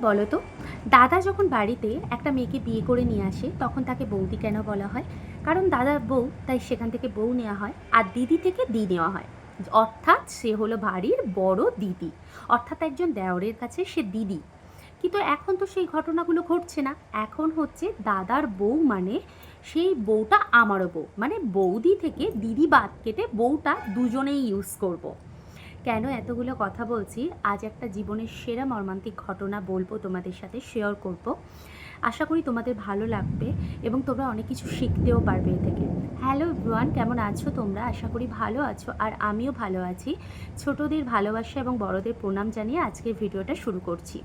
বলো তো দাদা যখন বাড়িতে একটা মেয়েকে বিয়ে করে নিয়ে আসে, তখন তাকে বৌদি কেন বলা হয়? কারণ দাদার বউ, তাই সেখান থেকে বউ নেওয়া হয় আর দিদি থেকে দি নেওয়া হয়। অর্থাৎ সে হলো বাড়ির বড় দিদি। অর্থাৎ একজন দেওরের কাছে সে দিদি। কিন্তু এখন তো সেই ঘটনাগুলো ঘটছে না। এখন হচ্ছে দাদার বউ মানে সেই বউটা আমারও বউ। মানে বৌদি থেকে দিদি বাদ কেটে বউটা দুজনেই ইউজ করব। কেন এতগুলো কথা বলছি? আজ একটা জীবনের সেরা মর্মান্তিক ঘটনা বলব তোমাদের সাথে শেয়ার করব। আশা করি তোমাদের ভালো লাগবে এবং তোমরা অনেক কিছু শিখতেও পারবে এ থেকে। হ্যালো ব্রুয়ান কেমন আছো তোমরা? আশা করি ভালো আছো আর আমিও ভালো আছি। ছোটদের ভালোবাসা এবং বড়দের প্রণাম জানিয়ে আজকের ভিডিওটা শুরু করছি।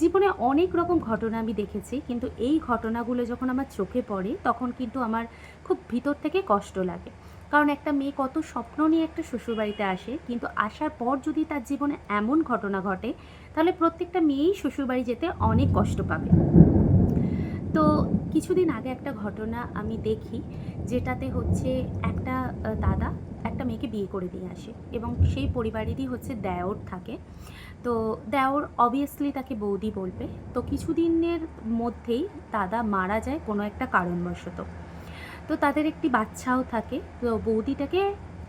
জীবনে অনেক রকম ঘটনা আমি দেখেছি, কিন্তু এই ঘটনাগুলো যখন আমার চোখে পড়ে, তখন কিন্তু আমার খুব ভিতর থেকে কষ্ট লাগে। কারণ একটা মেয়ে কত স্বপ্ন নিয়ে একটা শ্বশুরবাড়িতে আসে, কিন্তু আসার পর যদি তার জীবনে এমন ঘটনা ঘটে, তাহলে প্রত্যেকটা মেয়েই শ্বশুরবাড়ি যেতে অনেক কষ্ট পাবে। তো কিছুদিন আগে একটা ঘটনা আমি দেখি, যেটাতে হচ্ছে একটা দাদা একটা মেয়েকে বিয়ে করে দিয়ে আসে এবং সেই পরিবারেরই হচ্ছে দেওর থাকে। তো দেওর অবভিয়াসলি তাকে বৌদি বলবে। তো কিছুদিনের মধ্যেই দাদা মারা যায় কোনো একটা কারণবশত। তো তাদের একটি বাচ্চাও থাকে। তো বৌদিটাকে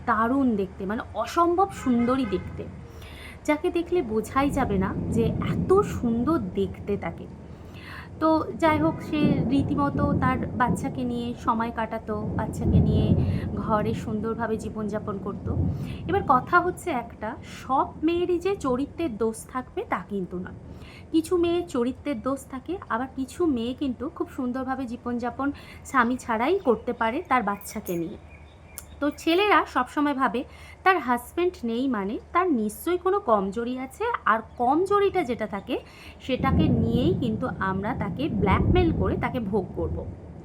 দারুণ দেখতে মানে অসম্ভব সুন্দরী দেখতে। যাকে দেখলে বোঝাই যাবে না যে এত সুন্দর দেখতে তাকে। তো যাই হোক, সে রীতিমতো তার বাচ্চাকে নিয়ে সময় কাটাতো, বাচ্চাকে নিয়ে ঘরে সুন্দরভাবে জীবনযাপন করতো। এবার কথা হচ্ছে একটা, সব মেয়েরই যে চরিত্রের দোষ থাকবে তা কিন্তু নয়। কিছু মেয়ের চরিত্রের দোষ থাকে, আবার কিছু মেয়ে কিন্তু খুব সুন্দরভাবে জীবনযাপন স্বামী ছাড়াই করতে পারে তার বাচ্চাকে নিয়ে। তো ছেলেরা সবসময় ভাবে, তার হাজব্যান্ড নেই মানে তার নিশ্চয়ই কোনো কমজোরি আছে, আর কমজোরিটা যেটা থাকে, সেটাকে নিয়েই কিন্তু আমরা তাকে ব্ল্যাকমেল করে তাকে ভোগ করব।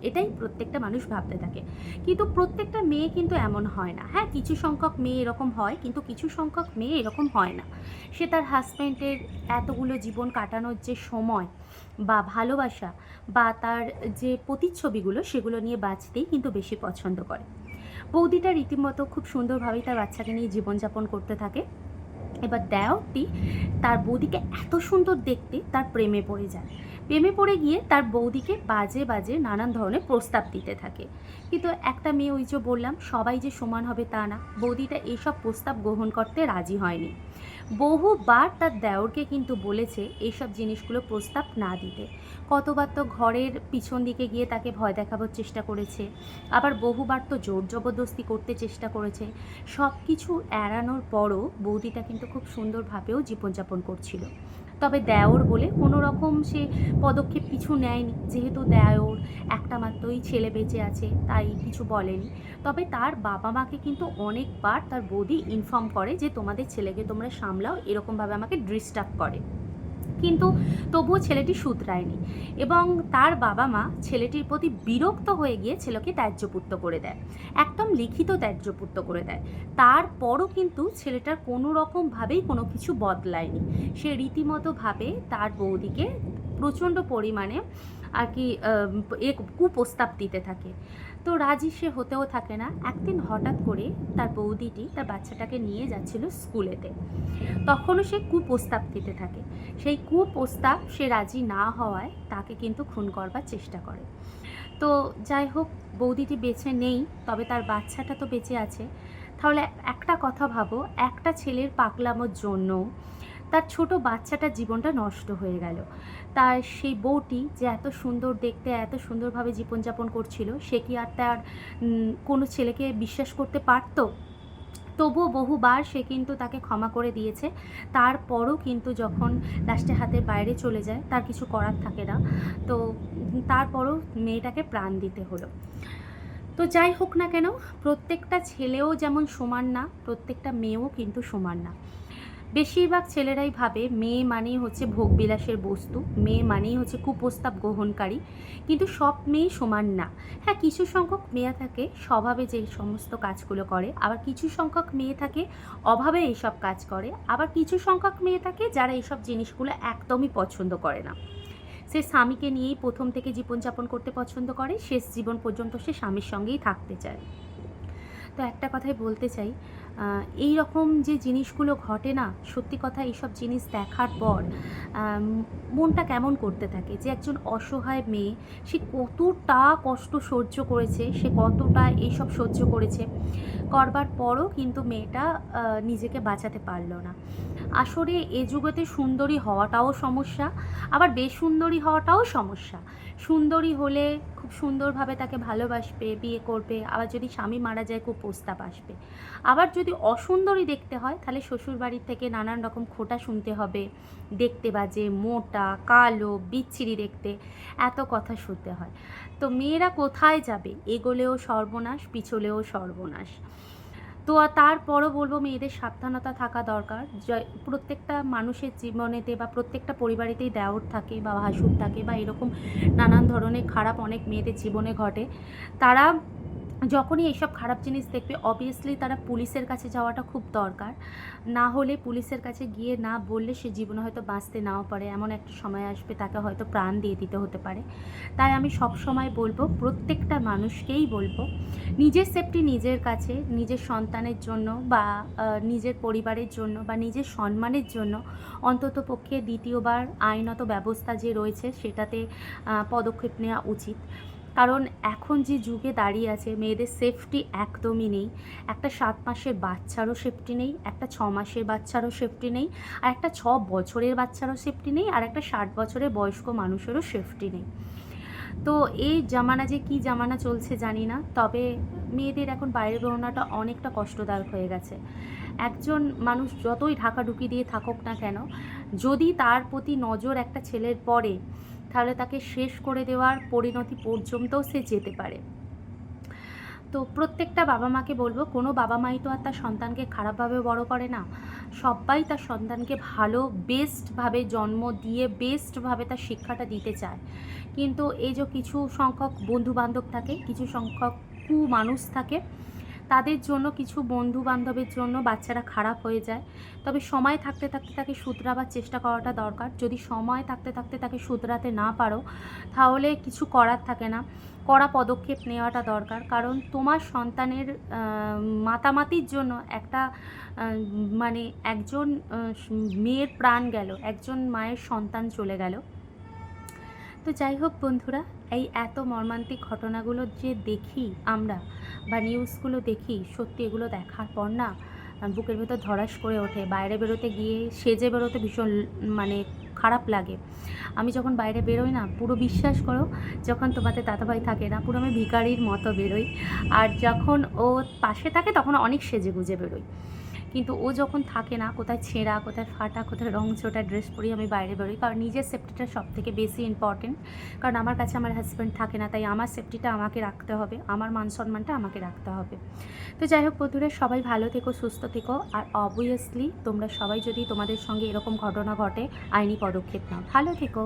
এটাই প্রত্যেকটা মানুষ ভাবতে থাকে। কিন্তু প্রত্যেকটা মেয়ে কিন্তু এমন হয় না। হ্যাঁ কিছু সংখ্যক মেয়ে এরকম হয়, কিন্তু কিছু সংখ্যক মেয়ে এরকম হয় না। সে তার হাজব্যান্ডের এতগুলো জীবন কাটানোর যে সময় বা ভালোবাসা বা তার যে প্রতিচ্ছবিগুলো, সেগুলো নিয়ে বাঁচতেই কিন্তু বেশি পছন্দ করে। বৌদিটা রীতিমতো খুব সুন্দরভাবেই তার বাচ্চাকে নিয়ে জীবনযাপন করতে থাকে। এবার দেওটি তার বৌদিকে এত সুন্দর দেখতে তার প্রেমে পড়ে যায়। প্রেমে পড়ে গিয়ে তার বৌদিকে বাজে বাজে নানান ধরনের প্রস্তাব দিতে থাকে। কিন্তু একটা মেয়ে ওই যে বললাম, সবাই যে সমান হবে তা না। বৌদিটা এইসব প্রস্তাব গ্রহণ করতে রাজি হয়নি। বহুবার তার দেওরকে কিন্তু বলেছে এইসব জিনিসগুলো প্রস্তাব না দিতে। কতবার তো ঘরের পিছন দিকে গিয়ে তাকে ভয় দেখাবার চেষ্টা করেছে। আবার বহুবার তো জোর জবরদস্তি করতে চেষ্টা করেছে। সব কিছু এড়ানোর পরও বৌদিটা কিন্তু খুব সুন্দরভাবেও জীবনযাপন করছিল। তবে দেওর বলে কোনো রকম সে পদক্ষেপ কিছু নেয়নি। যেহেতু দেওর একটা মাত্রই ছেলে বেঁচে আছে, তাই কিছু বলেনি। তবে তার বাবা মাকে কিন্তু অনেকবার তার বৌদি ইনফর্ম করে যে তোমাদের ছেলেকে তোমরা সামলাও, এরকমভাবে আমাকে ডিস্টার্ব করে। কিন্তু তবুও ছেলেটি শুধরায়নি এবং তার বাবা মা ছেলেটির প্রতি বিরক্ত হয়ে গিয়ে ছেলেকে ত্যায্যপুত্র করে দেয়, একদম লিখিত ত্যায্যপুত্র করে দেয়। তারপরও কিন্তু ছেলেটার কোনো রকমভাবেই কোনো কিছু বদলায়নি। সে রীতিমতোভাবে তার বৌদিকে প্রচণ্ড পরিমাণে আর কি এ কুপ্রস্তাব দিতে থাকে। তো রাজি সে হতেও থাকে না। একদিন হঠাৎ করে তার বৌদিটি তার বাচ্চাটাকে নিয়ে যাচ্ছিল স্কুলেতে। তখনও সে কুপ্রস্তাব দিতে থাকে। সেই কুপ্রস্তাব সে রাজি না হওয়ায় তাকে কিন্তু খুন করবার চেষ্টা করে। তো যাই হোক, বৌদিটি বেঁচে নেই, তবে তার বাচ্চাটা তো বেঁচে আছে। তাহলে একটা কথা ভাবো, একটা ছেলের পাকলামোর জন্য তার ছোট বাচ্চাটার জীবনটা নষ্ট হয়ে গেল। তার সেই বউটি যে এত সুন্দর দেখতে, এত সুন্দরভাবে জীবনযাপন করছিল, সে কি আর তার কোনো ছেলেকে বিশ্বাস করতে পারতো? তবুও বহুবার সে কিন্তু তাকে ক্ষমা করে দিয়েছে। তারপরও কিন্তু যখন লাস্টে হাতের বাইরে চলে যায়, তার কিছু করার থাকে না। তো, তারপরও মেয়েটাকে প্রাণ দিতে হলো। তো যাই হোক না কেন, প্রত্যেকটা ছেলেও যেমন সমান না, প্রত্যেকটা মেয়েও কিন্তু সমান না। বেশিরভাগ ছেলেরাই ভাবে মেয়ে মানেই হচ্ছে ভোগবিলাসের বস্তু, মেয়ে মানেই হচ্ছে কুপ্রস্তাব গ্রহণকারী। কিন্তু সব মেয়ে সমান না। হ্যাঁ কিছু সংখ্যক মেয়ে থাকে, স্বভাবে যে সমস্ত কাজগুলো করে, আবার কিছু সংখ্যক মেয়ে থাকে, অভাবে এইসব কাজ করে, আবার কিছু সংখ্যক মেয়ে থাকে যারা এইসব জিনিসগুলো একদমই পছন্দ করে না। সে স্বামীকে নিয়েই প্রথম থেকে জীবনযাপন করতে পছন্দ করে, শেষ জীবন পর্যন্ত সে স্বামীর সঙ্গেই থাকতে চায়। তো একটা কথাই বলতে চাই এই রকম যে জিনিসগুলো ঘটে না, সত্যি কথা এইসব জিনিস দেখার পর মনটা কেমন করতে থাকে? যে একজন অসহায় মেয়ে, সে কতটা কষ্ট সহ্য করেছে, সে কতটা এইসব সহ্য করেছে? করবার পরও কিন্তু মেয়েটা নিজেকে বাঁচাতে পারল না। আসলে এ যুগতে সুন্দরী হওয়াটাও সমস্যা, আবার বেসুন্দরী হওয়াটাও সমস্যা। সুন্দরী হলে খুব সুন্দরভাবে তাকে ভালোবাসবে, বিয়ে করবে, আবার যদি স্বামী মারা যায় খুব প্রস্তাব আসবে। আবার যদি অসুন্দরী দেখতে হয়, তাহলে শ্বশুরবাড়ির থেকে নানান রকম খোটা শুনতে হবে। দেখতে বাজে, মোটা, কালো, বিচ্ছিরি দেখতে, এত কথা শুনতে হয়। তো মেয়েরা কোথায় যাবে? এগোলেও সর্বনাশ, পিছলেও সর্বনাশ। তো তারপরও বলব মেয়েদের সাবধানতা থাকা দরকার। প্রত্যেকটা মানুষের জীবনেতে বা প্রত্যেকটা পরিবারেতেই দেওর থাকে বা হাসুর থাকে বা এরকম নানান ধরনের খারাপ অনেক মেয়েদের জীবনে ঘটে। তারা যখনই এইসব খারাপ জিনিস দেখবে অবভিয়াসলি তারা পুলিশের কাছে যাওয়াটা খুব দরকার। না হলে পুলিশের কাছে গিয়ে না বললে সে জীবনে হয়তো বাঁচতে নাও পারে। এমন একটা সময় আসবে, তাকে হয়তো প্রাণ দিয়ে দিতে হতে পারে। তাই আমি সব সময় বলব, প্রত্যেকটা মানুষকেই বলব, নিজের সেফটি নিজের কাছে, নিজের সন্তানের জন্য বা নিজের পরিবারের জন্য বা নিজের সম্মানের জন্য অন্তত পক্ষে দ্বিতীয়বার আইনত ব্যবস্থা যে রয়েছে, সেটাতে পদক্ষেপ নেওয়া উচিত। কারণ এখন যে যুগে দাঁড়িয়ে আছে, মেয়েদের সেফটি একদমই নেই। একটা সাত মাসের বাচ্চারও সেফটি নেই, একটা ছ মাসের বাচ্চারও সেফটি নেই, আর একটা ছ বছরের বাচ্চারও সেফটি নেই, আর একটা ষাট বছরের বয়স্ক মানুষেরও সেফটি নেই। তো এই জামানা যে কি জামানা চলছে জানি না, তবে মেয়েদের এখন বাইরে বেরোনোটা অনেকটা কষ্টদায়ক হয়ে গেছে। একজন মানুষ যতই ঢাকাঢুকি দিয়ে থাকুক না কেন, যদি তার প্রতি নজর একটা ছেলের পড়ে তাহলে তাকে শেষ করে দেওয়ার পরিণতি পর্যন্তও সে যেতে পারে। তো প্রত্যেকটা বাবা মাকে বলব, কোনো বাবা মাই তো আর তার সন্তানকে খারাপভাবে বড় করে না। সবাই তার সন্তানকে ভালো, বেস্টভাবে জন্ম দিয়ে বেস্টভাবে তার শিক্ষাটা দিতে চায়। কিন্তু এই যে কিছু সংখ্যক বন্ধু বান্ধব থাকে, কিছু সংখ্যক কু মানুষ থাকে তাদের জন্য কিছু বন্ধু বান্ধবের জন্য বাচ্চারা খারাপ হয়ে যায়। তবে সময় থাকতে থাকতে তাকে শুধরাবার চেষ্টা করাটা দরকার। যদি সময় থাকতে থাকতে তাকে শুধরাতে না পারো, তাহলে কিছু করার থাকে না। কড়া পদক্ষেপ নেওয়াটা দরকার। কারণ তোমার সন্তানের মাতামাতির জন্য একটা মানে একজন মেয়ের প্রাণ গেল, একজন মায়ের সন্তান চলে গেল। তো যাই হোক বন্ধুরা, এই এত মর্মান্তিক ঘটনাগুলো যে দেখি আমরা বা নিউজগুলো দেখি, সত্যি এগুলো দেখার পর না, বুকের ভেতর ধরাস করে ওঠে। বাইরে বেরোতে গিয়ে সেজে বেরোতে ভীষণ মানে খারাপ লাগে। আমি যখন বাইরে বেরোই না, পুরো বিশ্বাস করো, যখন তোমাদের দাদাভাই থাকে না, পুরো আমি ভিখারির মতো বেরোই। আর যখন ও পাশে থাকে, তখন অনেক সেজে গুজে বেরোই। কিন্তু ও যখন থাকে না, কোথায় ছেঁড়া, কোথায় ফাটা, কোথায় রং ছোটা ড্রেস পরিয়ে আমি বাইরে বেরোই। কারণ নিজের সেফটিটা সব থেকে বেশি ইম্পর্টেন্ট কারণ আমার কাছে আমার হাজব্যান্ড থাকে না, তাই আমার সেফটিটা আমাকে রাখতে হবে, আমার মান সম্মানটা আমাকে রাখতে হবে। তো যাই হোক বন্ধুরা, সবাই ভালো থেকো, সুস্থ থেকো। আর অবভিয়াসলি তোমরা সবাই যদি তোমাদের সঙ্গে এরকম ঘটনা ঘটে, আইনি পদক্ষেপ নাও। ভালো থেকো।